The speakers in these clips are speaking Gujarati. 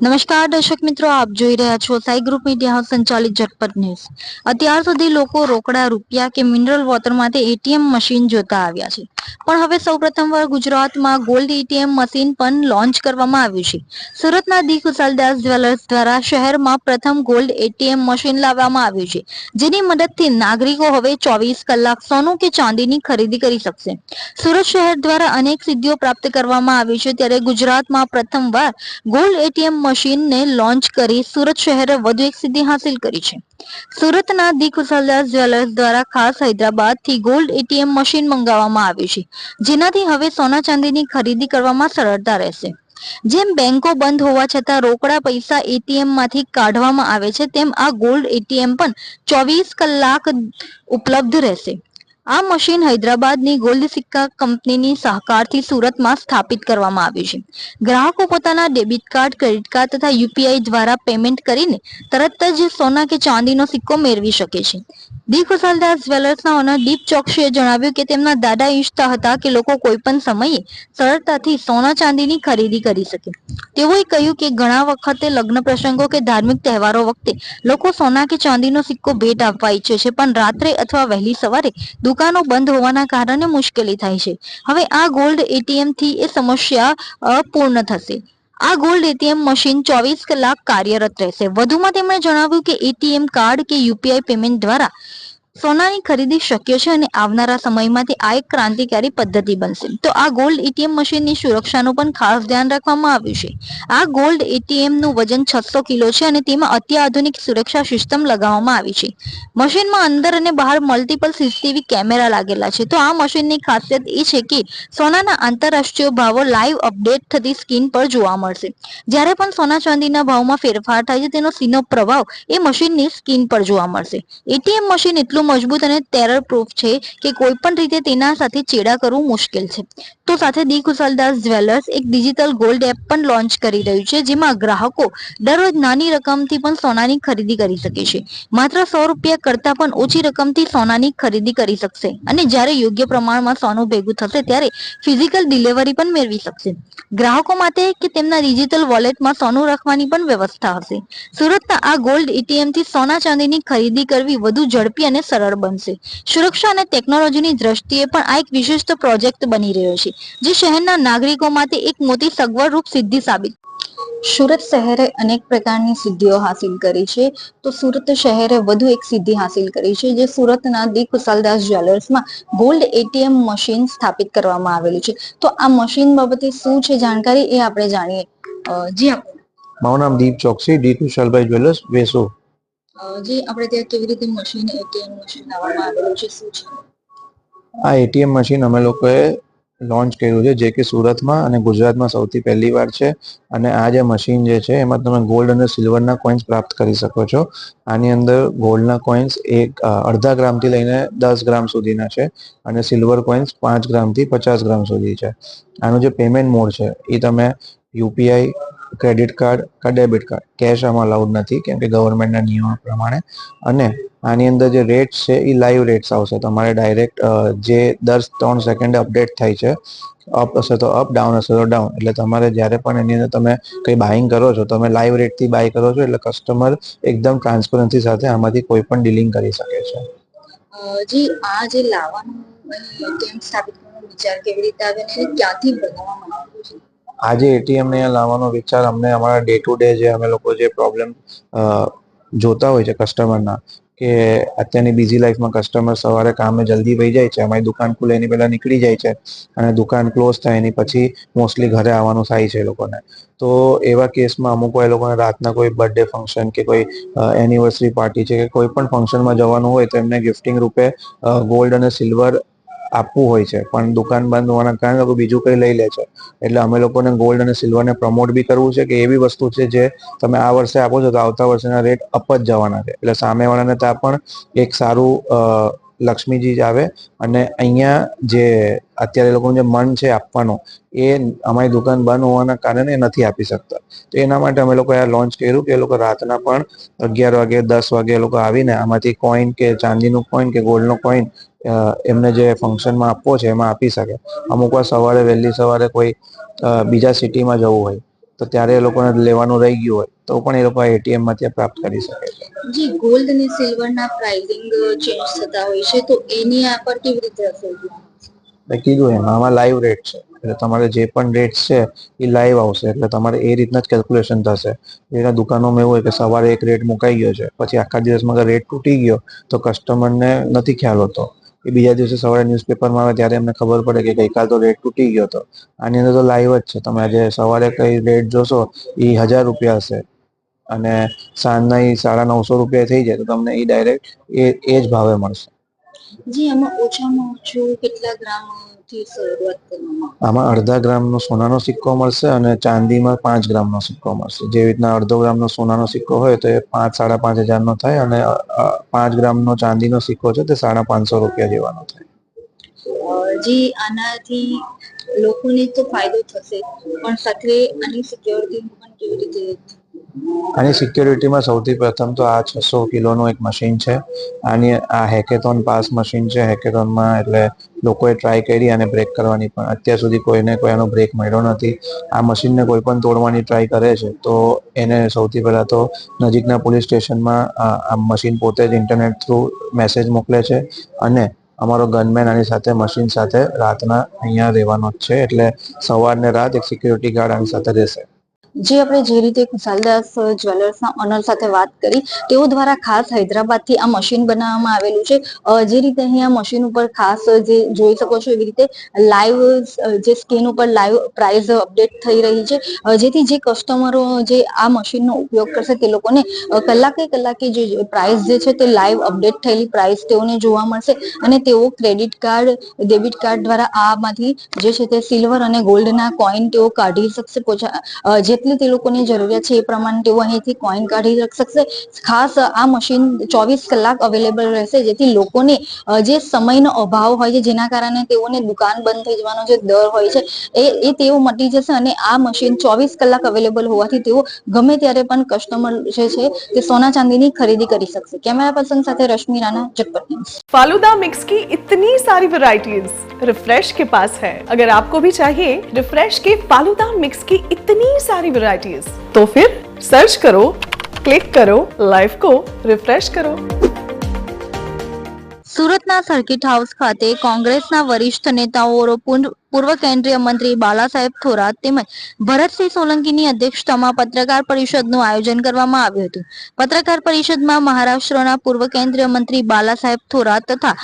નમસ્કાર, દર્શક મિત્રો, આપ જોઈ રહ્યા છો સાઈ ગ્રુપ મીડિયા સંચાલિત ઝટપટ ન્યૂઝ. અત્યાર સુધી લોકો રોકડા, રૂપિયા કે મિનરલ વોટર માટે એટીએમ મશીન જોતા આવ્યા છે. પણ હવે સૌ પ્રથમવાર ગુજરાતમાં ગોલ્ડ એટીએમ મશીન પણ લોન્ચ કરવામાં આવ્યું છે. સુરતના દી કુશલદાસ જ્વેલર્સ દ્વારા શહેરમાં પ્રથમ ગોલ્ડ એટીએમ મશીન લાવવામાં આવ્યું છે, જેની મદદથી નાગરિકો હવે ચોવીસ કલાક સોનું કે ચાંદીની ખરીદી કરી શકશે. સુરત શહેર દ્વારા અનેક સિદ્ધિઓ પ્રાપ્ત કરવામાં આવી છે, ત્યારે ગુજરાતમાં પ્રથમવાર ગોલ્ડ એટીએમ મશીનને લોન્ચ કરી સુરત શહેરે વધુ એક સિદ્ધિ હાંસિલ કરી છે. સુરતના દી કુશલદાસ જ્વેલર્સ દ્વારા ખાસ હૈદરાબાદથી ગોલ્ડ એટીએમ મશીન મંગાવવામાં આવ્યું છે, જેનાથી હવે સોના ચાંદીની ખરીદી કરવામાં સરળતા રહેશે. જેમ બેંકો બંધ હોવા છતાં રોકડા પૈસા એટીએમમાંથી કાઢવામાં આવે છે, તેમ આ ગોલ્ડ એટીએમ પણ ચોવીસ કલાક ઉપલબ્ધ રહેશે. આ મશીન હૈદરાબાદની ગોલ્ડ સિક્કા કંપનીની સહકારથી સુરતમાં સ્થાપિત કરવામાં આવ્યું છે. ગ્રાહકો પોતાના ડેબિટ કાર્ડ, ક્રેડિટ કાર્ડ તથા યુપીઆઈ દ્વારા પેમેન્ટ કરીને તરત જ સોના કે ચાંદીનો સિક્કો મેળવી શકે છે. દી જ્વેલર્સના ઓનર દીપ ચોકસીએ જણાવ્યું કે તેમના દાદા ઈચ્છતા હતા કે લોકો કોઈ પણ સમયે સરળતાથી સોના ચાંદીની ખરીદી કરી શકે. તેઓએ કહ્યું કે ઘણા વખતે લગ્ન પ્રસંગો કે ધાર્મિક તહેવારો વખતે લોકો સોના કે ચાંદીનો સિક્કો ભેટ આપવા ઈચ્છે છે, પણ રાત્રે અથવા વહેલી સવારે દુકાનો બંધ હોવાના કારણે મુશ્કેલી થાય છે. હવે આ ગોલ્ડ એટીએમથી એ સમસ્યા પૂર્ણ થશે. આ ગોલ્ડ એટીએમ મશીન ચોવીસ કલાક કાર્યરત રહેશે. વધુમાં તેમણે જણાવ્યું કે એટીએમ કાર્ડ કે યુપીઆઈ પેમેન્ટ દ્વારા સોનાની ખરીદી શક્ય છે અને આવનારા સમયમાં તે આ એક ક્રાંતિકારી પદ્ધતિ બનશે. તો આ ગોલ્ડ એટીએમ મશીનની સુરક્ષાનું પણ ખાસ ધ્યાન રાખવામાં આવ્યું છે. આ ગોલ્ડ એટીએમનું વજન છસો કિલો છે અને તેમાં અત્યાધુનિક સુરક્ષા સિસ્ટમ લગાવવામાં આવી છે. મશીનમાં અંદર અને બહાર મલ્ટિપલ સીસીટીવી કેમેરા લાગેલા છે. તો આ મશીનની ખાસિયત એ છે કે સોનાના આંતરરાષ્ટ્રીય ભાવો લાઈવ અપડેટ થતી સ્કીન પર જોવા મળશે. જ્યારે પણ સોના ચાંદીના ભાવમાં ફેરફાર થાય છે, તેનો સીનો પ્રભાવ એ મશીનની સ્કીન પર જોવા મળશે. એટીએમ મશીન એટલું મજબૂત અને ટેરર પ્રૂફ છે કે કોઈ પણ રીતે તેના સાથે ચેડા કરવું મુશ્કેલ છે. તો સાથે દી કુશલદાસ જ્વેલર્સ એક ડિજિટલ ગોલ્ડ એપ પણ લોન્ચ કરી રહ્યું છે, જેમાં ગ્રાહકો દરરોજ નાની રકમથી પણ સોનાની ખરીદી કરી શકે છે. માત્ર સો રૂપિયા કરતા પણ ઓછી રકમથી સોનાની ખરીદી કરી શકશે અને જ્યારે યોગ્ય પ્રમાણમાં સોનું ભેગું થશે ત્યારે ફિઝિકલ ડિલિવરી પણ મેળવી શકશે. ગ્રાહકો માટે કે તેમના ડિજિટલ વોલેટમાં સોનું રાખવાની પણ વ્યવસ્થા હશે. સુરતના આ ગોલ્ડ એટીએમથી સોના ચાંદીની ખરીદી કરવી વધુ ઝડપી અને સરળ બનશે. સુરક્ષા અને ટેકનોલોજીની દ્રષ્ટિએ પણ આ એક વિશિષ્ટ પ્રોજેક્ટ બની રહ્યો છે. જે શહેરના નાગરિકો માટે એક મોટી સગવડરૂપ સિદ્ધિ સાબિત સુરત શહેરે અનેક પ્રકારની સિદ્ધિઓ હાસિલ કરી છે. તો સુરત શહેરે વધુ એક સિદ્ધિ હાસિલ કરી છે જે સુરતના દી કુશાલદાસ જ્વેલર્સમાં ગોલ્ડ એટીએમ મશીન સ્થાપિત કરવામાં આવેલું છે. તો આ મશીન બાબતે શું છે જાણકારી એ આપણે જાણીએ. જી મારું નામ દીપ ચોકસી ડી કુશાલભાઈ જ્વેલર્સ વેસો. જી આપણે ત્યાં કેવી રીતે મશીન એટીએમ મશીન લાવવામાં આવેલું છે શું છે? આ એટીએમ મશીન અમે લોકોએ લોન્ચ કર્યું છે, જે કે સુરતમાં અને ગુજરાતમાં સૌથી પહેલી વાર છે. અને આ જે મશીન જે છે, એમાં તમે ગોલ્ડ અને સિલ્વરના કોઇન્સ પ્રાપ્ત કરી શકો છો. આની અંદર ગોલ્ડના કોઈન્સ એક અડધા ગ્રામથી લઈને દસ ગ્રામ સુધીના છે અને સિલ્વર કોઇન્સ પાંચ ગ્રામથી પચાસ ગ્રામ સુધી છે. આનું જે પેમેન્ટ મોડ છે, એ તમે યુપીઆઈ ક્રેડિટ કાર્ડ કે ડેબિટ કાર્ડ. કેશ આમાં અલાઉડ નથી કેમ કે ગવર્મેન્ટના નિયમો પ્રમાણે. અને આની અંદર જે રેટ્સ છે એ લાઈવ રેટ્સ આવશે. તમારે ડાયરેક્ટ જે દર ત્રણ સેકન્ડે અપડેટ થાય છે અપ હશે તો અપ ડાઉન હશે તો ડાઉન એટલે તમારે જ્યારે પણ એની અંદર તમે કંઈ બાઇંગ કરો છો તમે લાઈવ રેટથી બાય કરો છો, એટલે કસ્ટમર એકદમ ટ્રાન્સપરન્સી સાથે આમાંથી કોઈ પણ ડીલિંગ કરી શકે છે. જી, આ જે લાવવાનું કેમ સ્થાપિત કરવાનો વિચાર કેવી રીતે આવે અને ક્યાંથી બનાવવામાં આવ્યો છે? આજે એટીએમ ને અહીંયા લાવવાનો વિચાર અમને અમારા ડે ટુ ડે જે અમે લોકો જે પ્રોબ્લેમ જોતા હોય છે કસ્ટમરના કે અત્યારની બિઝી લાઈફમાં કસ્ટમર સવારે કામે જલ્દી વહી જાય છે, અમારી દુકાન ખુલે એની પહેલાં નીકળી જાય છે અને દુકાન ક્લોઝ થાય એની પછી મોસ્ટલી ઘરે આવવાનું થાય છે એ લોકોને. તો એવા કેસમાં અમુક એ લોકોને રાતના કોઈ બર્થડે ફંક્શન કે કોઈ એનિવર્સરી પાર્ટી છે કે કોઈ પણ ફંક્શનમાં જવાનું હોય તો એમને ગિફ્ટિંગ રૂપે ગોલ્ડ અને સિલ્વર આપવું હોય છે. પણ દુકાન બંધ હોવાના કારણે લોકો બીજું કંઈ લઈ લે છે. એટલે અમે લોકોને ગોલ્ડ અને સિલ્વરને પ્રમોટ બી કરવું છે કે એવી વસ્તુ છે જે તમે આ વર્ષે આપો છો તો આવતા વર્ષેના રેટ અપ જ જવાના છે. એટલે સામેવાળાને ત્યાં પણ એક સારું લક્ષ્મીજી જ આવે અને અહીંયા જે અત્યારે લોકોનું જે મન છે આપવાનું એ અમારી દુકાન બંધ હોવાના કારણે નથી આપી શકતા. તો એના માટે અમે લોકો આ લોન્ચ કર્યું કે એ લોકો રાતના પણ અગિયાર વાગે દસ વાગે એ લોકો આવીને આમાંથી કોઈન કે ચાંદીનું કોઈન કે ગોલ્ડનું કોઈન એમને જે ફંક્શનમાં આપવો છે એમાં આપી શકે. અમુક વાર સવારે વહેલી સવારે કોઈ બીજા સિટીમાં જવું હોય તો ત્યારે એ લોકોને લેવાનું રહી ગયું હોય તો પણ એ લોકો એટીએમ ત્યાં પ્રાપ્ત કરી શકે છે. જી ગોલ્ડ અને સિલ્વરના પ્રાઇસિંગ ચેન્જ થતા હોય છે તો એની આ પર કેવી રીતે અસર મેં કીધું એમાં આમાં લાઈવ રેટ છે એટલે તમારે જે પણ રેટ છે એ લાઈવ આવશે એટલે તમારે એ રીતના જ કેલ્ક્યુલેશન થશે. એના દુકાનોમાં એવું હોય કે સવારે એક રેટ મુકાઈ ગયો છે પછી આખા દિવસમાં રેટ તૂટી ગયો તો કસ્ટમરને નથી ખ્યાલ હોતો. એ બીજા દિવસે સવારે ન્યૂઝપેપરમાં આવે ત્યારે એમને ખબર પડે કે ગઈકાલ તો રેટ તૂટી ગયો હતો. આની અંદર તો લાઈવ જ છે. તમે આજે સવારે કઈ રેટ જોશો એ હજાર રૂપિયા હશે. અને સાંજના એ સાડા નવસો રૂપિયા થઈ જાય તો તમને એ ડાયરેક્ટ એ એ જ ભાવે મળશે. જી આમાં ઓછામાં ઓછું કેટલા ગ્રામથી શરૂઆત કરવામાં આમાં અડધા ગ્રામનો સોનાનો સિક્કો મળશે અને ચાંદીમાં પાંચ ગ્રામનો સિક્કો મળશે. જેવી રીતના અડધો ગ્રામનો સોનાનો સિક્કો હોય તો એ પાંચ સાડા પાંચ હજારનો થાય અને પાંચ ગ્રામનો ચાંદીનો સિક્કો છે તે સાડા પાંચસો રૂપિયા જેવાનો થાય. જી આનાથી લોકોને તો ફાયદો થશે પણ સાથે આની સિક્યોરિટી પણ કેવી રીતે આની સિક્યોરિટીમાં સૌથી પ્રથમ તો આ છસો કિલોનું એક મશીન છે. આની આ હેકેથોન પાસ મશીન છે. હેકેથોનમાં એટલે લોકોએ ટ્રાય કરી અને બ્રેક કરવાની પણ. અત્યાર સુધી કોઈને કોઈ આનો બ્રેક મળ્યો નથી. આ મશીનને કોઈ પણ તોડવાની ટ્રાય કરે છે, તો એને સૌથી પહેલાં તો નજીકના પોલીસ સ્ટેશનમાં આ મશીન પોતે જ ઇન્ટરનેટ થ્રુ મેસેજ મોકલે છે અને અમારો ગનમેન આની સાથે, મશીન સાથે રાતના અહીંયા રહેવાનો જ છે. એટલે સવારને રાત એક સિક્યુરિટી ગાર્ડ આની સાથે રહેશે. જે આપણે જે રીતે ખુશાલદાસ જ્વેલર્સના ઓનર સાથે વાત કરી, તેઓ દ્વારા ખાસ હૈદરાબાદથી આ મશીન બનાવવામાં આવેલું છે. જે રીતે અહીંયા મશીન ઉપર ખાસ જે જોઈ શકો છો એવી રીતે લાઈવ જે સ્કીન ઉપર લાઈવ પ્રાઇસ અપડેટ થઈ રહી છે. જેથી જે કસ્ટમરો જે આ મશીનનો ઉપયોગ કરશે તે લોકોને કલાકે કલાકે જે પ્રાઇસ જે છે તે લાઈવ અપડેટ થયેલી પ્રાઇસ તેઓને જોવા મળશે. અને તેઓ ક્રેડિટ કાર્ડ ડેબિટ કાર્ડ દ્વારા આમાંથી જે છે તે સિલ્વર અને ગોલ્ડના કોઈન તેઓ કાઢી શકશે. જે જેટલી તે લોકોની જરૂરિયાત છે એ પ્રમાણે તેઓ અહીંથી કોઈન કાઢી શકશે ખાસ આ મશીન ચોવીસ કલાક અવેલેબલ રહેશે જેથી લોકોને અ, જે સમયનો અભાવ હોય છે જેના કારણે તેઓને દુકાન બંધ થઈ જવાનો જે દર હોય છે એ એ તેઓ મટી જશે અને આ મશીન ચોવીસ કલાક અવેલેબલ હોવાથી તેઓ ગમે ત્યારે પણ કસ્ટમર જે છે તે સોના ચાંદીની ખરીદી કરી શકશે કેમેરા પર્સન સાથે રશ્મિ રાણા જટપટ ન્યૂઝ फालूदा मिक्स की इतनी सारी वैरायटीज रिफ्रेश के पास है अगर आपको भी चाहिए रिफ्रेश के फालूदा मिक्स की इतनी सारी वैरायटीज तो फिर सर्च करो क्लिक करो लाइफ को रिफ्रेश करो સુરતના સર્કિટ હાઉસ ખાતે કોંગ્રેસના વરિષ્ઠ નેતાઓ પૂર્વ પૂર્વ કેન્દ્રીય મંત્રી બાલાસાહેબ થોરાત તેમજ ભરતસિંહ સોલંકીની અધ્યક્ષતામાં પત્રકાર પરિષદનું આયોજન કરવામાં આવ્યું હતું પત્રકાર પરિષદમાં મહારાષ્ટ્રના પૂર્વ કેન્દ્રીય મંત્રી બાલાસાહેબ થોરાત તથા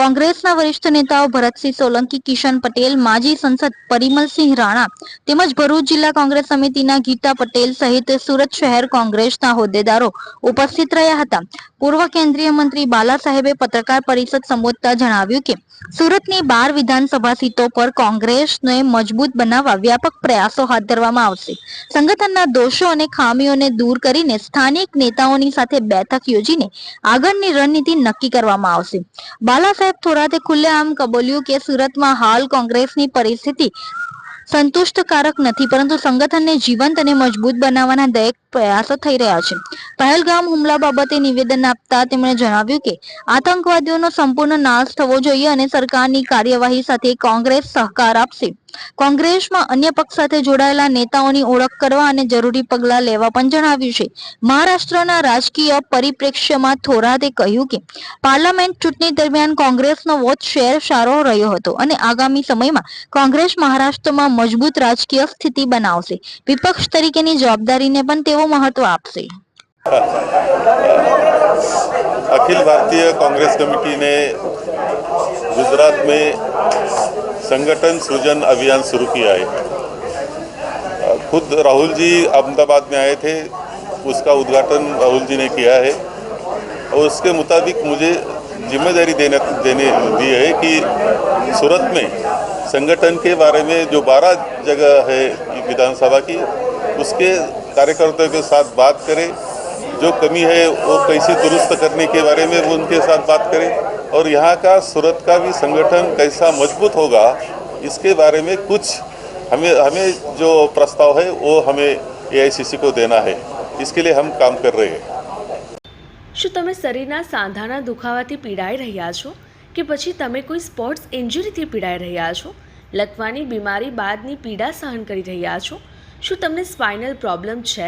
કોંગ્રેસના વરિષ્ઠ નેતાઓ ભરતસિંહ સોલંકી, કિશન પટેલ, માજી સંસદ પરિમલસિંહ રાણા તેમજ ભરૂચ જિલ્લા કોંગ્રેસ સમિતિના ગીતા પટેલ સહિત સુરત શહેર કોંગ્રેસના હોદ્દેદારો ઉપસ્થિત રહ્યા હતા. પૂર્વ કેન્દ્રીય મંત્રી બાલા સાહેબે પત્રકાર પરિષદ સંબોધતા જણાવ્યું કે, સુરતની બાર વિધાનસભા સીટો પર કોંગ્રેસને મજબૂત બનાવવા વ્યાપક પ્રયાસો હાથ ધરવામાં આવશે. સંગઠનના દોષો અને ખામીઓને દૂર કરીને સ્થાનિક નેતાઓની સાથે બેઠક યોજીને આગળની રણનીતિ નક્કી કરવામાં આવશે. બાલા સાહેબ થોરાતે ખુલ્લેઆમ કબૂલ્યું કે સુરતમાં હાલ કોંગ્રેસની પરિસ્થિતિ સંતુષ્ટકારક નથી, પરંતુ સંગઠનને જીવંત અને મજબૂત બનાવવાના દરેક પ્રયાસો થઈ રહ્યા છે. પહેલગામ હુમલા બાબતે નિવેદન આપતા તેમણે જણાવ્યું કે, આતંકવાદીઓનો સંપૂર્ણ નાશ થવો જોઈએ અને સરકારની કાર્યવાહી સાથે કોંગ્રેસ સહકાર આપશે. કોંગ્રેસમાં અન્ય પક્ષ સાથે જોડાયેલા નેતાઓની ઓળખ કરવા અને જરૂરી પગલાં લેવા પણ જણાવ્યું છે. મહારાષ્ટ્રના રાજકીય પરિપ્રેક્ષ્યમાં થોરાતે કહ્યું કે, પાર્લામેન્ટ ચૂંટણી દરમિયાન કોંગ્રેસનો વોચ શેર સારો રહ્યો હતો અને આગામી સમયમાં કોંગ્રેસ મહારાષ્ટ્રમાં મજબૂત રાજકીય સ્થિતિ બનાવશે. વિપક્ષ તરીકેની જવાબદારીને પણ તેઓ મહત્વ આપશે. અખિલ ભારતીય કોંગ્રેસ કમિટીને गुजरात में संगठन सृजन अभियान शुरू किया है। खुद राहुल जी अहमदाबाद में आए थे, उसका उद्घाटन राहुल जी ने किया है। और उसके मुताबिक मुझे ज़िम्मेदारी देने देने दी है कि सूरत में संगठन के बारे में जो 12 जगह है विधानसभा की, उसके कार्यकर्ताओं के साथ बात करें। जो कमी है वो कैसे दुरुस्त करने के बारे में वो उनके साथ बात करें और यहाँ का सूरत का भी संगठन कैसा मजबूत होगा इसके बारे में कुछ हमें हमें जो प्रस्ताव है वो हमें एआईसीसी को देना है इसके लिए हम काम कर रहे हैं શું તમે શરીરના સાંધાના દુખાવાથી પીડાઈ રહ્યા છો કે પછી તમે કોઈ સ્પોર્ટ્સ ઇન્જરીથી પીડાઈ રહ્યા છો લકવાની બીમારી બાદની પીડા સહન કરી રહ્યા છો શું તમને સ્પાઇનલ પ્રોબ્લેમ છે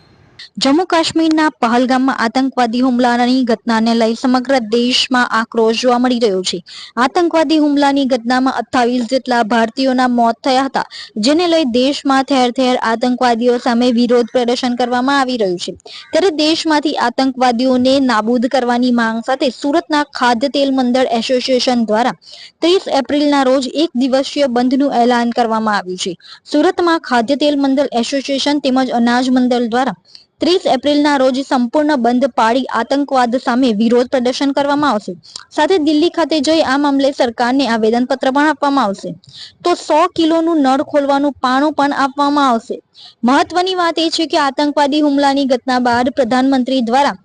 જમ્મુ કાશ્મીરના પહલગામમાં આતંકવાદી હુમલાની ઘટનાને લઈ સમગ્ર દેશમાં આક્રોશ જોવા મળી રહ્યો છે. આતંકવાદી હુમલાની ઘટનામાં અઠ્ઠાવીસ જેટલા ભારતીયોના મોત થયા હતા, જેને લઈ દેશમાં ઠેર ઠેર આતંકવાદીઓ સામે વિરોધ પ્રદર્શન કરવામાં આવી રહ્યું છે. ત્યારે દેશમાંથી આતંકવાદીઓને નાબૂદ કરવાની માંગ સાથે સુરતના ખાદ્ય તેલ મંડળ એસોસિએશન દ્વારા ત્રીસ એપ્રિલના રોજ એક દિવસીય બંધનું એલાન કરવામાં આવ્યું છે. સુરતમાં ખાદ્ય તેલ મંડળ એસોસિએશન તેમજ અનાજ મંડળ દ્વારા ત્રીસ એપ્રિલના રોજ સંપૂર્ણ બંધ પાડી આતંકવાદ સામે વિરોધ પ્રદર્શન કરવામાં આવશે. સાથે દિલ્હી ખાતે જઈ આ મામલે સરકારને આવેદનપત્ર પણ આપવામાં આવશે. તો સો કિલોનું નળ ખોલવાનું પાણું પણ આપવામાં આવશે. મહત્વની વાત એ છે કે આતંકવાદી હુમલાની ઘટના બાદ પ્રધાનમંત્રી દ્વારા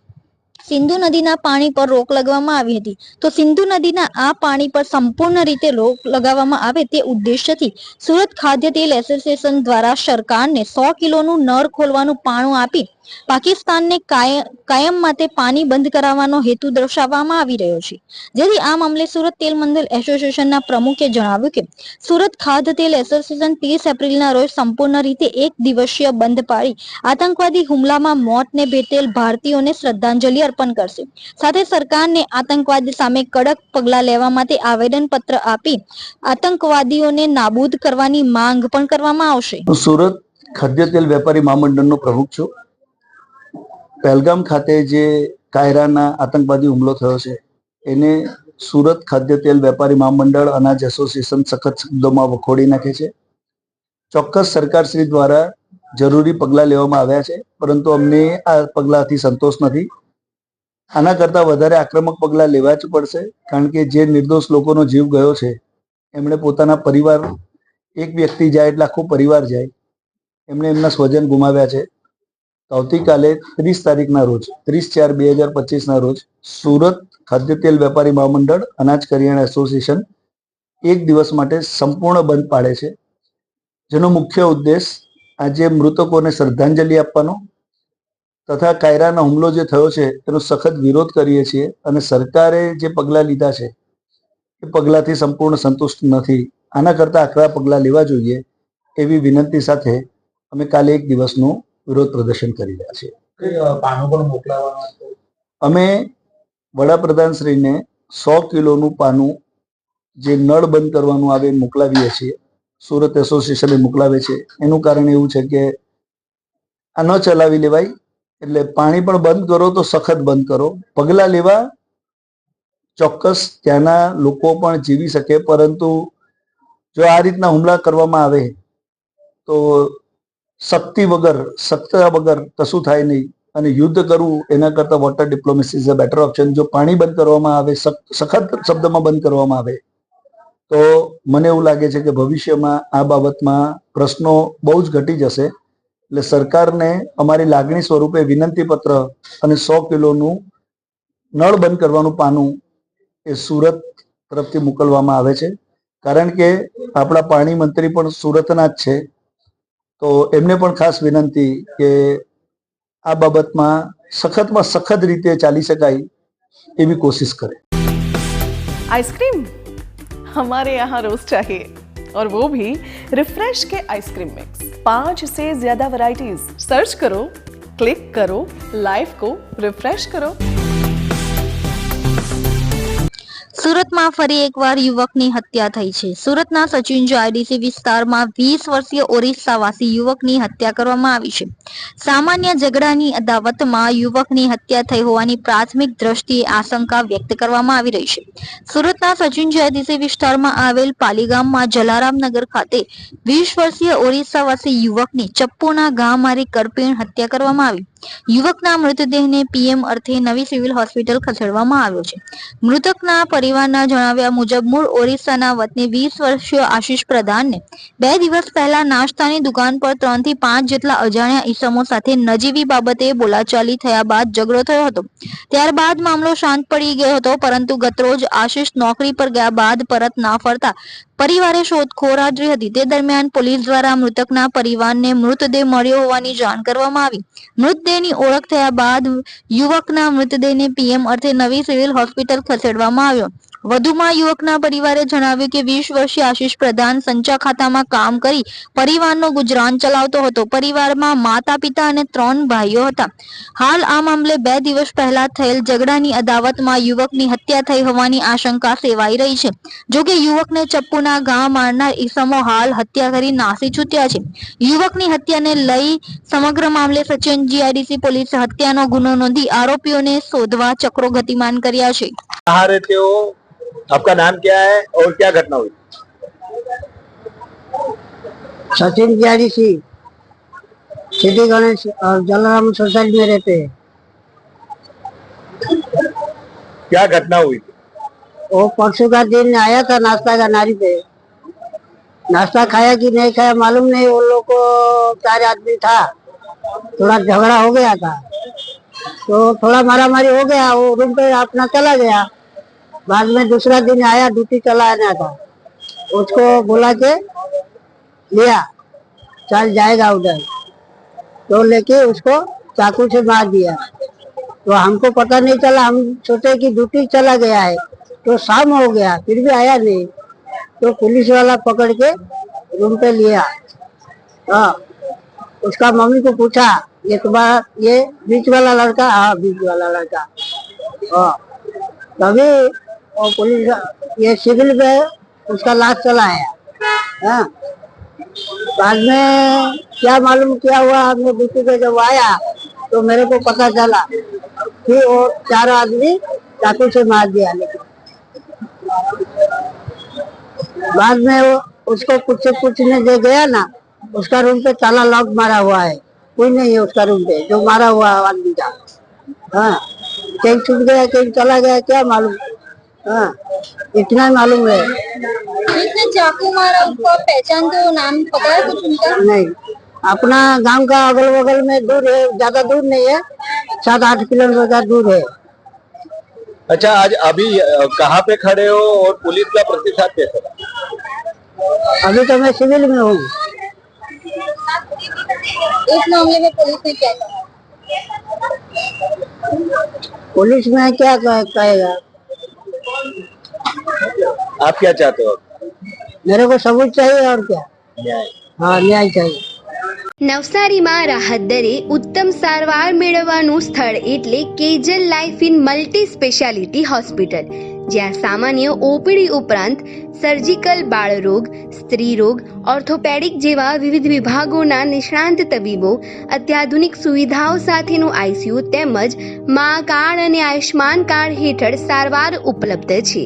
સિંધુ નદીના પાણી પર રોક લગાવવામાં આવી હતી. તો સિંધુ નદીના આ પાણી પર સંપૂર્ણ રીતે રોક લગાવવામાં આવે તે ઉદ્દેશ્યથી સુરત ખાદ્ય તેલ એસોસિએશન દ્વારા સરકારને સો કિલોનું નળ ખોલવાનું પાણું આપી પાકિસ્તાનને કાયમ માટે પાણી બંધ કરાવવાનો હેતુ દર્શાવવામાં આવી રહ્યો છે. જેથી આ મામલે સુરત તેલ મંડળ એસોસિએશનના પ્રમુખે જણાવ્યું કે સુરત ખાદ્ય તેલ એસોસિએશન ત્રીસ એપ્રિલના રોજ સંપૂર્ણ રીતે એક દિવસીય બંધ પાડી આતંકવાદી હુમલામાં મોતને ભેટેલ ભારતીયોને શ્રદ્ધાંજલિ કરશે. સાથે સરકારને આતંકવાદ સામે કડક પગલાં લેવા માટે આવેદનપત્ર આપી આતંકવાદીઓને નાબૂદ કરવાની માંગ પણ કરવામાં આવશે. સુરત ખાદ્ય તેલ વેપારી મહામંડળનો પ્રમુખ છું. પહેલગામ ખાતે જે કાયરાના આતંકવાદી હુમલો થયો છે, એને સુરત ખાદ્ય તેલ વેપારી મહામંડળ અનાજ એસોસિએશન સખત શબ્દોમાં વખોડી નાખે છે. ચોક્કસ સરકારશ્રી દ્વારા જરૂરી પગલાં લેવામાં આવ્યા છે, પરંતુ અમને આ પગલાંથી સંતોષ નથી. આના કરતાં વધારે આક્રમક પગલાં લેવા જ પડશે, કારણ કે જે નિર્દોષ લોકોનો જીવ ગયો છે, એમણે પોતાના પરિવાર, એક વ્યક્તિ જાય એટલે આખો પરિવાર જાય. એમણે એમના સ્વજન ગુમાવ્યા છે. આવતીકાલે ત્રીસ તારીખના રોજ, ત્રીસ ચાર બે હજાર પચીસના રોજ, સુરત ખાદ્ય તેલ વેપારી મહામંડળ અનાજ કરિયાણા એસોસિએશન એક દિવસ માટે સંપૂર્ણ બંધ પાડે છે. જેનો મુખ્ય ઉદ્દેશ આજે મૃતકોને શ્રદ્ધાંજલિ આપવાનો તથા કાયરાનો હુમલો જે થયો છે તેનો સખત વિરોધ કરીએ છીએ અને સરકારે જે પગલાં લીધા છે એ પગલાંથી સંપૂર્ણ સંતુષ્ટ નથી. આના કરતાં આકરા પગલાં લેવા જોઈએ એવી વિનંતી સાથે અમે કાલે એક દિવસનું વિરોધ પ્રદર્શન કરી રહ્યા છીએ. અમે વડાપ્રધાનશ્રીને સો કિલોનું પાનું જે નળ બંધ કરવાનું આવે મોકલાવીએ છીએ. સુરત એસોસિએશને મોકલાવે છે. એનું કારણ એવું છે કે આ ન ચલાવી લેવાય એટલે પાણી પણ બંધ કરો તો સખત બંધ કરો. પગલાં લેવા ચોક્કસ ત્યાંના લોકો પણ જીવી શકે, પરંતુ જો આ રીતના હુમલા કરવામાં આવે, તો શક્તિ વગર, સત્તા વગર કશું થાય નહીં. અને યુદ્ધ કરવું, એના કરતાં water diplomacy is a better option જો પાણી બંધ કરવામાં આવે સખત શબ્દમાં બંધ કરવામાં આવે, તો મને એવું લાગે છે કે ભવિષ્યમાં આ બાબતમાં પ્રશ્નો બહુ જ ઘટી જશે. એટલે સરકારને અમારી લાગણી સ્વરૂપે વિનંતી પત્ર અને સો કિલોનું નળ બંધ કરવાનું પાનું એ સુરત તરફથી મોકલવામાં આવે છે કારણ કે આપણા પાણી મંત્રી પણ સુરતના જ છે તો એમને પણ ખાસ વિનંતી કે આ બાબતમાં સખતમાં સખત રીતે ચાલી શકાય એવી કોશિશ કરે आइसक्रीम हमारे यहाँ रोज चाहिए और वो भी रिफ्रेश के आइसक्रीम मिक्स पांच से ज्यादा वैरायटीज सर्च करो क्लिक करो लाइफ को रिफ्रेश करो સુરતમાં ફરી એકવાર યુવકની હત્યા થઈ છે. સુરતના સચિન આઈડીસી વિસ્તારમાં વીસ વર્ષીય ઓરિસ્સાવાસી યુવકની હત્યા કરવામાં આવી છે. સામાન્ય ઝઘડાની અદાવતમાં યુવકની હત્યા થઈ હોવાની પ્રાથમિક દ્રષ્ટિએ આશંકા વ્યક્ત કરવામાં આવી રહી છે. સુરતના સચિન આઈડીસી વિસ્તારમાં આવેલ પાલીગામમાં જલારામનગર ખાતે વીસ વર્ષીય ઓરિસ્સાવાસી યુવકની ચપ્પુના ઘા મારી કરપીણ હત્યા કરવામાં આવી. યુવકના મૃતદેહને પીએમ અર્થે નવી સિવિલ હોસ્પિટલ ખસેડવામાં આવ્યો છે. મૃતકના પરિવારના જણાવ્યા મુજબ, મૂળ ઓરિસ્સાના વતની વીસ વર્ષીય આશીષ પ્રધાનને બે દિવસ પહેલા નાસ્તાની દુકાન પર ત્રણથી પાંચ જેટલા અજાણ્યા ઈસમો સાથે નજીવી બાબતે બોલાચાલી થયા બાદ ઝઘડો થયો હતો. ત્યારબાદ મામલો શાંત પડી ગયો હતો, પરંતુ ગતરોજ આશીષ નોકરી પર ગયા બાદ પરત ના ફરતા પરિવારે શોધખોળ હાજરી હતી. તે દરમિયાન પોલીસ દ્વારા મૃતકના પરિવારને મૃતદેહ મળ્યો હોવાની જાણ કરવામાં આવી. મૃતદેહની ઓળખ થયા બાદ યુવકના મૃતદેહને પીએમ અર્થે નવી સિવિલ હોસ્પિટલ ખસેડવામાં આવ્યો. વધુમાં યુવકના પરિવારે જણાવ્યું કે વીસ વર્ષીય આશીષ પ્રધાન સંચા ખાતામાં કામ કરી પરિવારનો ગુજરાન ચલાવતો હતો. પરિવારમાં માતા, પિતા અને ત્રણ ભાઈઓ હતા. હાલ આ મામલે બે દિવસ પહેલા થયેલ ઝઘડાની અદાવતમાં યુવકની હત્યા થઈ હોવાની આશંકા સેવાઈ રહી છે. જોકે યુવકને ચપ્પુના ઘા મારનાર ઈસમો હાલ હત્યા કરી નાસી છૂટ્યા છે. યુવકની હત્યાને લઈ સમગ્ર મામલે સચિન જીઆઈડીસી પોલીસે હત્યાનો ગુનો નોંધી આરોપીઓને શોધવા ચક્રો ગતિમાન કર્યા છે. આહારે તેઓ आपका नाम क्या है और क्या घटना हुई? सचिन बिहारी सिंह सिटी गणेश और जलाराम सोसाइटी में रहते हैं। क्या घटना हुई? वो परसों का दिन आया था नाश्ता का नारी पे। नाश्ता खाया कि नहीं खाया मालूम नहीं वो लोग को चार आदमी था। थोड़ा झगड़ा हो गया था। तो थोड़ा मारा मारी हो गया वो रूम पे अपना चला गया। बाद में दूसरा दिन आया ड्यूटी चला आना था। उसको बोला के, लिया, चल जाएगा उधर। तो लेके उसको चाकू से मार दिया। तो हमको पता नहीं चला, हम सोचे कि ड्यूटी चला गया है तो शाम हो गया, फिर भी आया नहीं। तो पुलिस वाला पकड़ के रूम पे लिया हाँ उसका मम्मी को पूछा ये तुम्हारा ये बीच वाला लड़का हाँ बीच वाला लड़का। हाँ तभी वो पुलिस ये सिविल पे उसका लाश चला आया हाँ। बाद में क्या मालूम क्या हुआ हमने ड्यूटी पे जब आया तो मेरे को पता चला कि वो चार आदमी चाकू से मार दिया। लेकिन बाद में वो उसको कुछ पूछने दे गया ना, उसका रूम पे ताला लॉक मारा हुआ है। कोई नहीं है उसका रूम पे, जो मारा हुआ आदमी का हाँ। कहीं छूट गया, कहीं चला गया, क्या मालूम? हाँ इतना ही मालूम है। जिसने चाकू मारा उसको पहचान तो नाम पता है कुछ उनका? नहीं अपना गाँव का अगल बगल में दूर है ज़्यादा दूर नहीं है सात आठ किलोमीटर का दूर है। अच्छा आज अभी कहाँ पे खड़े हो और पुलिस का प्रतिसाद कैसा अभी तो मैं सिविल में हूँ। इस मामले में पुलिस ने क्या कहा? पुलिस में क्या कहे- कहेगा? आप क्या चाहते हो मेरे को सबूत चाहिए और क्या न्याय हाँ न्याय चाहिए નવસારીમાં રાહત દરે ઉત્તમ સારવાર મેળવવાનું સ્થળ એટલે Kejal life in multi specialty hospital જ્યાં સામાન્ય ઓપીડી ઉપરાંત સર્જિકલ બાળરોગ સ્ત્રીરોગ ઓર્થોપેડિક જેવા વિવિધ વિભાગોના નિષ્ણાંત તબીબો અત્યાધુનિક સુવિધાઓ સાથેનું આઈસીયુ તેમજ મા કાર્ડ અને આયુષ્માન કાર્ડ હેઠળ સારવાર ઉપલબ્ધ છે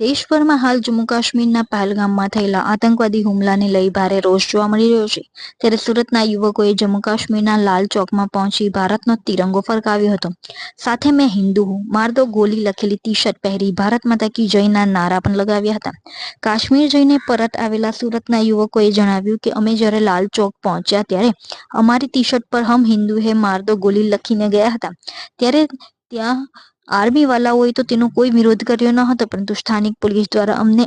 દેશભરમાં હાલ જમ્મુ કાશ્મીરના પહેલગામમાં થયેલા આતંકવાદી હુમલાને લઈ ભારે રોષ જોવા મળી રહ્યો છે. ત્યારે સુરતના યુવકોએ જમ્મુ કાશ્મીરના લાલ ચોકમાં પહોંચી ભારતનો તિરંગો ફરકાવ્યો હતો. સાથે મેં હિન્દુ હું, માર દો ગોલી લખેલી ટી શર્ટ પહેરી ભારત માતા કી જયના નારા પણ લગાવ્યા હતા. કાશ્મીર જઈને પરત આવેલા સુરતના યુવકોએ જણાવ્યું કે, અમે જ્યારે લાલ ચોક પહોંચ્યા ત્યારે અમારી ટી શર્ટ પર હમ હિન્દુ હે, માર દો ગોલી લખીને ગયા હતા. ત્યારે ત્યાં આર્મી વાળાઓએ તો તેનો કોઈ વિરોધ કર્યો ન હતો, પરંતુ સ્થાનિક પોલીસ દ્વારા અમને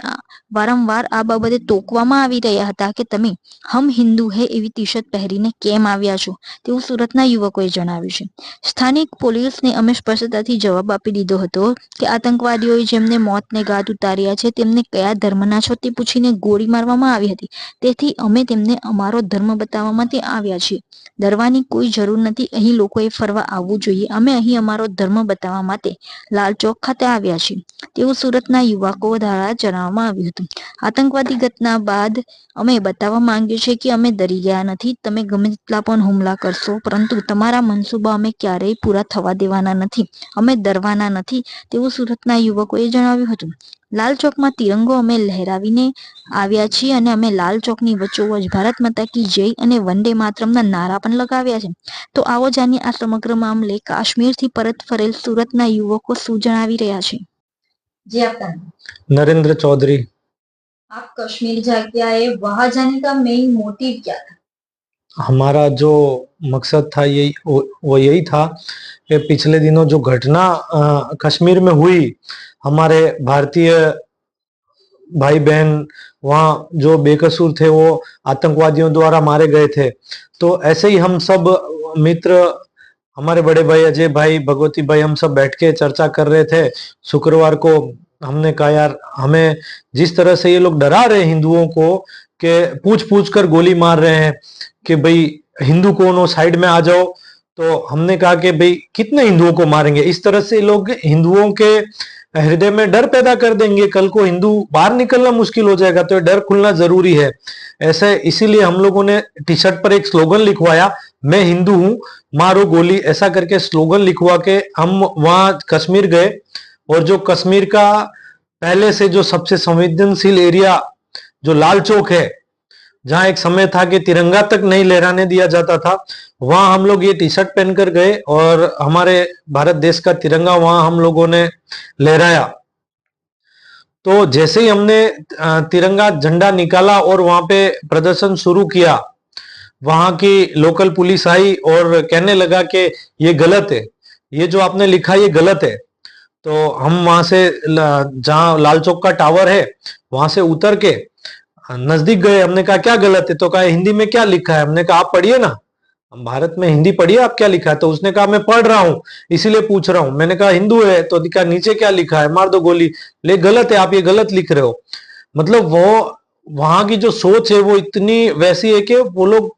વારંવાર આ બાબતે તોકવામાં આવી રહ્યા હતા કે તમે હમ હિન્દુ હે એવી ટી શર્ટ પહેરીને કેમ આવ્યા છો, તેવું સુરતના યુવકોએ જણાવ્યું છે. સ્થાનિક પોલીસને અમે સ્પષ્ટતાથી જવાબ આપી દીધો હતો કે આતંકવાદીઓએ જેમને મોતને ઘાટ ઉતાર્યા છે, તેમને કયા ધર્મના છો તે પૂછીને ગોળી મારવામાં આવી હતી. તેથી અમે તેમને અમારો ધર્મ બતાવવા માટે આવ્યા છીએ. ડરવાની કોઈ જરૂર નથી, અહીં લોકોએ ફરવા આવવું જોઈએ. અમે અહીં અમારો ધર્મ બતાવવા માટે માટે લાલ ચોક ખાતે આવ્યા છે. તેવું સુરતના યુવકો દ્વારા જણાવવામાં આવ્યું હતું. આતંકવાદી ઘટના બાદ અમે બતાવવા માંગીએ છીએ કે અમે ડરી ગયા નથી. તમે ગમે તેટલા પણ હુમલા કરશો, પરંતુ તમારા મનસૂબા અમે ક્યારેય પૂરા થવા દેવાના નથી. અમે ડરવાના નથી. તેવું સુરતના યુવકોએ જણાવ્યું હતું. લાલ ચોકમાં તિરંગો અમે લહેરાવીને આવ્યા છીએ અને અમે લાલ ચોકની વચ્ચોવચ ભારત માતા કી જય અને વંદે માતરમના નારા પણ લગાવ્યા છે તો આવો જાણીએ આ સમગ્ર મામલે કાશ્મીરથી પરત ફરેલ સુરતના યુવકો શું જણાવી રહ્યા છે जी आपका नरेंद्र चौधरी आप कश्मीर जाके आए वहां जाने का मेन मोटिव क्या था हमारा जो मकसद था यही वो वो यही था कि पिछले दिनों जो घटना अ, कश्मीर में हुई हमारे भारतीय भाई बहन वहाँ जो बेकसूर थे, वो आतंकवादियों द्वारा मारे गए थे। तो ऐसे ही हम सब मित्र, हमारे बड़े भाई अजय भाई, भगवती भाई, हम सब बैठ के चर्चा कर रहे थे। शुक्रवार को हमने कहा, यार, हमें जिस तरह से ये लोग डरा रहे हिंदुओं को कि पूछ पूछ कर गोली मार रहे हैं कि भाई हिंदू कौन हो, साइड में आ जाओ। तो हमने कहा कि भाई, कितने हिंदुओं को मारेंगे? इस तरह से लोग हिंदुओं के हृदय में डर पैदा कर देंगे, कल को हिंदू बाहर निकलना मुश्किल हो जाएगा तो डर खुलना ज़रूरी है। ऐसे इसीलिए हम लोगों ने टी शर्ट पर एक स्लोगन लिखवाया, मैं हिंदू हूँ मारो गोली, ऐसा करके स्लोगन लिखवा के हम वहाँ कश्मीर गए और जो कश्मीर का पहले से जो सबसे संवेदनशील एरिया जो लाल चौक है जहाँ एक समय था कि तिरंगा तक नहीं लहराने दिया जाता था, वहाँ हम लोग ये टी शर्ट पहनकर गए और हमारे भारत देश का तिरंगा वहाँ हम लोगों ने लहराया। तो जैसे ही हमने तिरंगा झंडा निकाला और वहाँ पे प्रदर्शन शुरू किया, वहाँ की लोकल पुलिस आई और कहने लगा कि ये गलत है, ये जो आपने लिखा ये गलत है। तो हम वहाँ से जहाँ लाल चौक का टावर है, वहाँ से उतर के नज़दीक गए, हमने कहा, क्या गलत है? तो कहा, हिंदी में क्या लिखा है? हमने कहा, आप पढ़िए ना। हम भारत में हिंदी पढ़िए, आप क्या लिखा है? तो उसने कहा, मैं पढ़ रहा हूँ, इसीलिए पूछ रहा हूँ। मैंने कहा, हिंदू है? तो कहा, नीचे क्या लिखा है? मार दो गोली। ले, गलत है, आप ये गलत लिख रहे हो। मतलब वो, वहाँ की जो सोच है, वो इतनी वैसी है कि वो लोग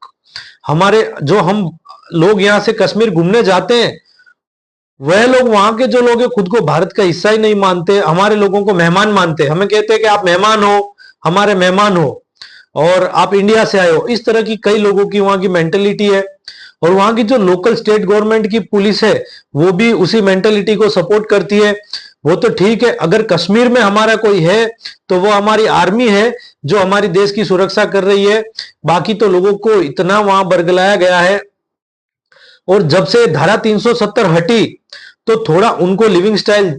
हमारे, जो हम लोग यहाँ से कश्मीर घूमने जाते हैं, वह लोग वहाँ के जो लोग है, खुद को भारत का हिस्सा ही नहीं मानते, हमारे लोगों को मेहमान मानते हमें कहते हैं कि आप मेहमान हो हमारे मेहमान हो और आप इंडिया से आए हो। इस तरह की कई लोगों की वहाँ की मेंटेलिटी है और वहाँ की जो लोकल स्टेट गवर्नमेंट की पुलिस है, वो भी उसी मेंटेलिटी को सपोर्ट करती है। वो तो ठीक है, अगर कश्मीर में हमारा कोई है तो वो हमारी आर्मी है जो हमारी देश की सुरक्षा कर रही है। बाकी तो लोगों को इतना वहाँ बरगलाया गया है और जब से धारा 370 हटी तो थोड़ा उनको लिविंग स्टाइल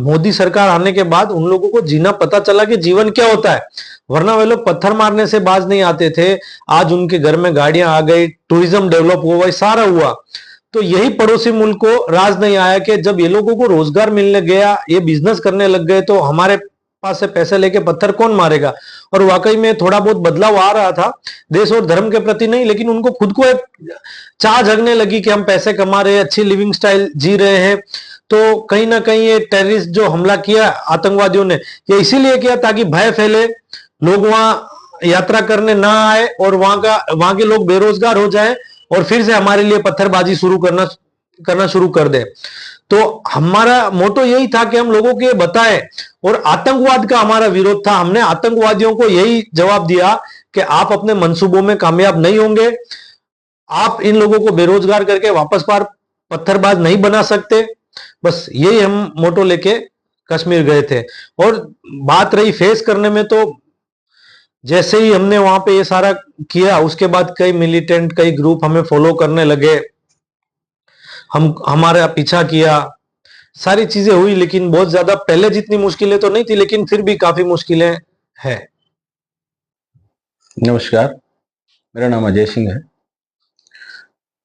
मोदी सरकार आने के बाद उन लोगों को जीना पता चला कि जीवन क्या होता है। वरना वे लोग पत्थर मारने से बाज नहीं आते थे। आज उनके घर में गाड़ियाँ आ गई टूरिज़्म डेवलप हुआ सारा हुआ। तो यही पड़ोसी मुल्क को राज नहीं आया कि जब ये लोगों को रोज़गार मिलने गया, ये बिज़नेस करने लग गए तो हमारे पास से पैसे लेके पत्थर कौन मारेगा? और वाकई में थोड़ा बहुत बदलाव आ रहा था। देश और धर्म के प्रति नहीं, लेकिन उनको खुद को एक चाह जगने लगी कि हम पैसे कमा रहे हैं, अच्छी लिविंग स्टाइल जी रहे हैं। तो कहीं ना कहीं ये टेररिस्ट जो हमला किया आतंकवादियों ने, ये इसीलिए किया ताकि भय फैले, लोग वहाँ यात्रा करने ना आए और वहाँ का, वहाँ के लोग बेरोजगार हो जाए और फिर से हमारे लिए पत्थरबाजी शुरू करना करना शुरू कर दे। तो हमारा मोटो यही था कि हम लोगों को ये बताएँ और आतंकवाद का हमारा विरोध था। हमने आतंकवादियों को यही जवाब दिया कि आप अपने मंसूबों में कामयाब नहीं होंगे, आप इन लोगों को बेरोजगार करके वापस पार पत्थरबाज नहीं बना सकते। बस यही हम मोटो लेके कश्मीर गए थे। और बात रही फेस करने में तो जैसे ही हमने वहाँ पे ये सारा किया, उसके बाद कई मिलिटेंट कई ग्रुप हमें फॉलो करने लगे। हम, हमारा पीछा किया। सारी चीज़ें हुई, लेकिन बहुत ज़्यादा पहले जितनी मुश्किलें तो नहीं थी, लेकिन फिर भी काफ़ी मुश्किलें है। नमस्कार, मेरा नाम अजय सिंह है।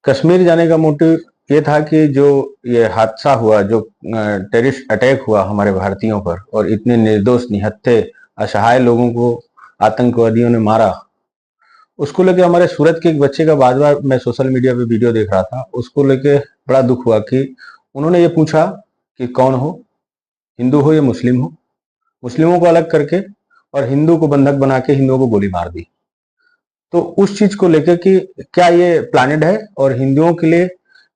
कश्मीर जाने का मोटिव ये था कि जो ये हादसा हुआ, जो टेररिस्ट अटैक हुआ हमारे भारतीयों पर और इतने निर्दोष, निहत्थे, असहाय लोगों को, आतंकवादियों ने मारा। उसको लेके हमारे सूरत के एक बच्चे का बार बार मैं सोशल मीडिया पे वीडियो देख रहा था। उसको लेके बड़ा दुख हुआ कि उन्होंने ये पूछा कि कौन हो? हिंदू हो या मुस्लिम हो? मुस्लिमों को अलग करके और हिंदू को बंधक बना के हिंदुओं को गोली मार दी। तो उस चीज़ को लेकर कि क्या ये प्लानिट है और हिंदुओं के लिए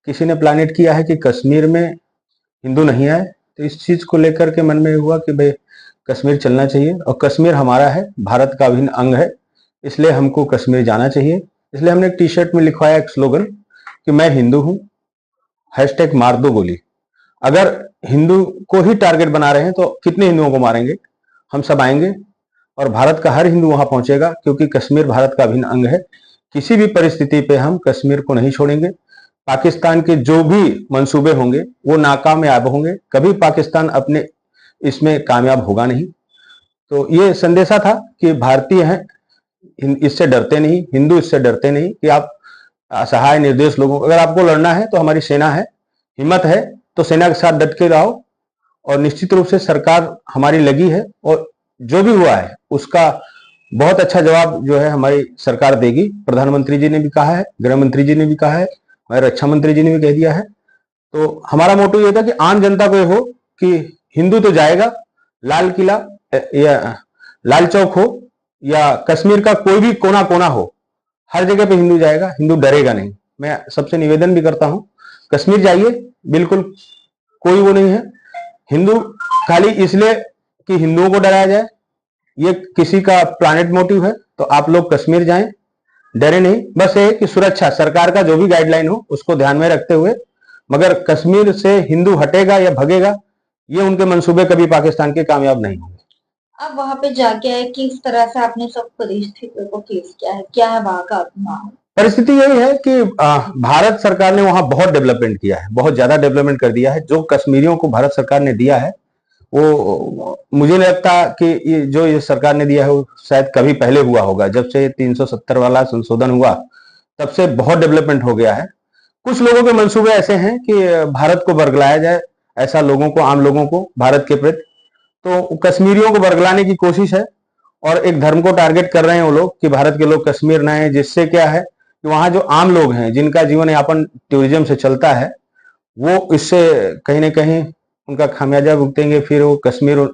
किसी ने प्लानिट किया है कि कश्मीर में हिंदू नहीं आए तो इस चीज़ को लेकर के मन में हुआ कि भाई कश्मीर चलना चाहिए। और कश्मीर हमारा है, भारत का अभिन्न अंग है, इसलिए हमको कश्मीर जाना चाहिए। इसलिए हमने एक टी शर्ट में लिखवाया एक स्लोगन कि मैं हिंदू हूँ हैशटैग मार दो गोली अगर हिंदू को ही टारगेट बना रहे हैं तो कितने हिंदुओं को मारेंगे? हम सब आएँगे, और भारत का हर हिंदू वहाँ पहुंचेगा, क्योंकि कश्मीर भारत का अभिन्न अंग है। किसी भी परिस्थिति पे हम कश्मीर को नहीं छोड़ेंगे। पाकिस्तान के जो भी मंसूबे होंगे, वो नाकामयाब होंगे। कभी पाकिस्तान अपने इसमें कामयाब होगा नहीं। तो ये संदेशा था कि भारतीय हैं इससे डरते नहीं, हिंदू इससे डरते नहीं कि आप असहाय निर्देश लोगों अगर आपको लड़ना है तो हमारी सेना है, हिम्मत है तो सेना के साथ डट के रहो और निश्चित रूप से सरकार हमारी लगी है और जो भी हुआ है, उसका बहुत अच्छा जवाब जो है हमारी सरकार देगी। प्रधानमंत्री जी ने भी कहा है गृह मंत्री जी ने भी कहा है हमारे रक्षा मंत्री जी ने भी कह दिया है। तो हमारा मोटो ये था कि आम जनता को हो कि हिंदू तो जाएगा, लाल किला या, लाल चौक हो, या कश्मीर का कोई भी कोना कोना हो, हर जगह पे हिंदू जाएगा, हिंदू डरेगा नहीं। मैं सबसे निवेदन भी करता हूँ, कश्मीर जाइए, बिल्कुल कोई वो नहीं है। हिंदू खाली इसलिए कि हिंदुओं को डराया जाए, ये किसी का प्लानिट मोटिव है तो आप लोग कश्मीर जाएँ डरे नहीं बस ये कि सुरक्षा सरकार का जो भी गाइडलाइन हो उसको ध्यान में रखते हुए मगर कश्मीर से हिंदू हटेगा या भगेगा ये उनके मंसूबे कभी पाकिस्तान के कामयाब नहीं होंगे। अब वहाँ पे जाके आए किस तरह से आपने सब परिस्थितियों को फेस किया है क्या है वहाँ का माहौल परिस्थिति यही है कि भारत सरकार ने वहाँ बहुत डेवलपमेंट किया है बहुत ज़्यादा डेवलपमेंट कर दिया है जो कश्मीरियों को भारत सरकार ने दिया है वो, मुझे नहीं लगता कि ये जो ये सरकार ने दिया है, वो शायद कभी पहले हुआ होगा। जब से 370 वाला संशोधन हुआ, तब से बहुत डेवलपमेंट हो गया है। कुछ लोगों के मंसूबे ऐसे हैं कि, भारत को बरगलाया जाए, ऐसा लोगों को, आम लोगों को, भारत के प्रति। तो कश्मीरियों को बरगलाने की कोशिश है, और एक धर्म को टारगेट कर रहे हैं वो लोग कि भारत के लोग कश्मीर न आए, जिससे क्या है कि वहाँ जो आम लोग हैं, जिनका जीवन यापन टूरिज़्म से चलता है, वो इससे कहीं ना कहीं उनका खामियाजा भुगतेंगे, फिर वो कश्मीर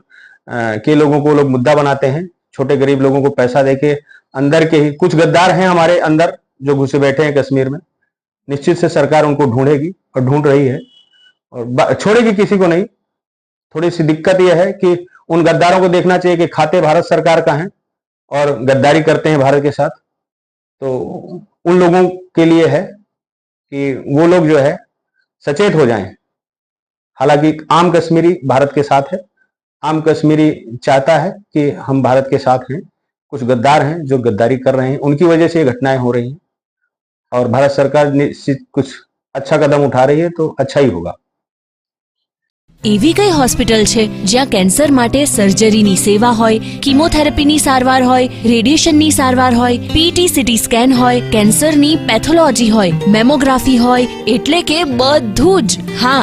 के लोगों को लोग मुद्दा बनाते हैं, छोटे गरीब लोगों को पैसा देके अंदर के ही, कुछ गद्दार हैं हमारे अंदर जो घुसे बैठे हैं कश्मीर में, निश्चित से सरकार उनको ढूंढेगी और ढूंढ रही है, और छोड़ेगी किसी को नहीं थोड़ी सी दिक्कत यह है कि उन गद्दारों को देखना चाहिए कि खाते भारत सरकार का हैं, और गद्दारी करते हैं भारत के साथ तो उन लोगों के लिए है कि वो लोग जो है, सचेत हो जाएँ। हालांकि आम कश्मीरी भारत के साथ है आम कश्मीरी चाहता है कि हम भारत के साथ हैं कुछ गद्दार हैं जो गद्दारी कर रहे हैं उनकी वजह से ये घटनाएं हो रही हैं और भारत सरकार निश्चित कुछ अच्छा कदम उठा रही है तो अच्छा ही होगा એવી કઈ હોસ્પિટલ છે જ્યાં કેન્સર માટે સર્જરીની સેવા હોય કીમોથેરાપીની સારવાર હોય રેડિયેશનની સારવાર હોય પીટી સીટી સ્કેન હોય કેન્સરની પેથોલોજી હોય મેમોગ્રાફી હોય એટલે કે બધું જ હા